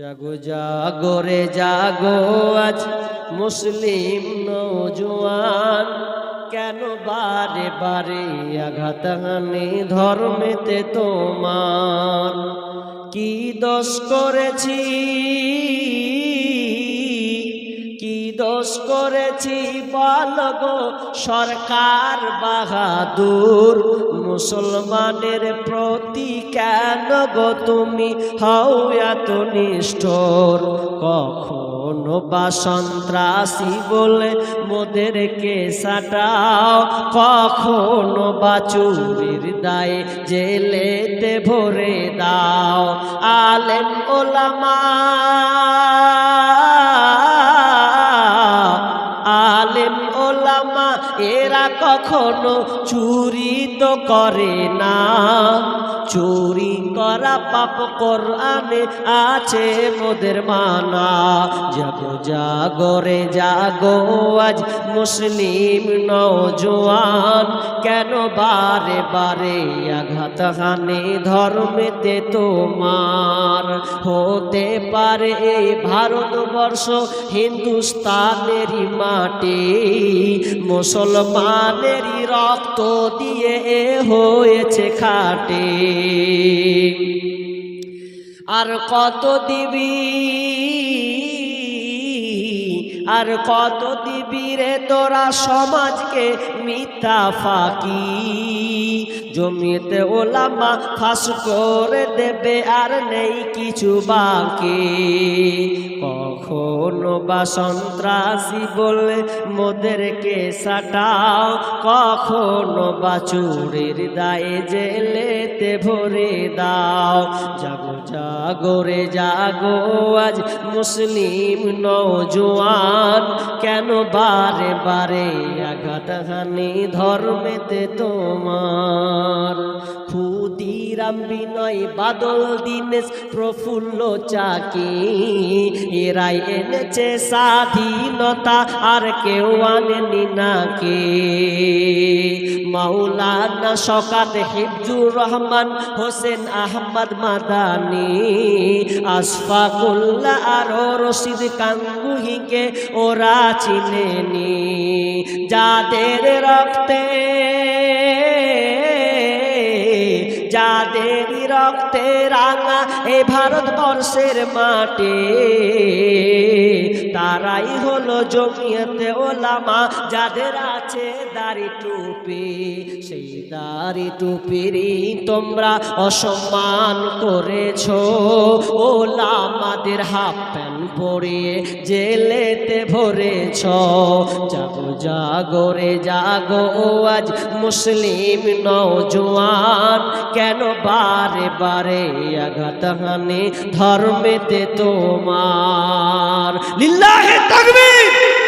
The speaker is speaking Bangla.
জাগো জাগো রে, জাগো আজ মুসলিম নৌজওয়ান কেন বারে বারে আঘাত হানি ধর্মেতে তোমার? কি দোষ করেছি? দোষ করেছি বলগো সরকার বাহাদুর। মুসলমানের প্রতি কেন গো তুমি হও এত নিষ্ঠর? কখনো বা সন্ত্রাসী বলে মোদেরকে সাটাও কখনো বা চুরির দায়ে জেলেতে ভরে দাও। আলেম ওলামা আলেম ওলামা এরা কখনো চুরি তো করে না। চুরি করা পাপ কোরআনে আছে মোদের মানা। জাগো জাগরে জাগো, আজ মুসলিম নওজোয়ান কেন বারে বারে আঘাত হানে ধর্মেতে তোমার? হতে পারে এই ভারতবর্ষ হিন্দুস্তানেরই মাটি। মুসলমানেরই রক্ত দিয়ে হয়েছে খাটে। আর কত দিবি? আর কত দিবি রে তোরা সমাজকে মিথ্যা ফাঁকি? জমিতে ওলামা ফাঁস করে দেবে আর নেই কিছু বাকি। কখনো বা সন্ত্রাসী বলে মোদেরকে সাটাও, কখনো বা চুরির দায়ে জেলেতে ভরে দাও। জাগো জাগো রে, জাগো, আজ মুসলিম নজোয়ান কেন বারে বারে আঘাত হানি ধর্মেতে তোমার? ক্ষুদিরাম বিনয়, বাদল দীনেশ, প্রফুল্ল চাকি, এরাই এনেছে স্বাধীনতা আর কেউ আনেনি নাকি। মাওলানা শকাত হিফজুর রহমান, হোসেন আহমদ মাদানি, আশফাকুল্লাহ আর রশিদ কাঙ্গুহিকে ওরা চিনেনি। যাদের রক্তে, যাদের রক্তে রাঙা এ ভারতবর্ষের মাটি। তারাই হলো জমিয়তে ওলামা, যাদের আছে দাড়ি টুপি। সেই দাড়ি টুপিরই তোমরা অসম্মান করেছ। ওলামাদের হাফ প্যান্ট পরিয়ে জেলেতে ভরেছ। জাগো জাগরে জাগো আজ মুসলিম নওজোয়ান। কেন বারে বারে আঘাত হানে ধর্মেতে তোমার লিল্লাহে তাকবীর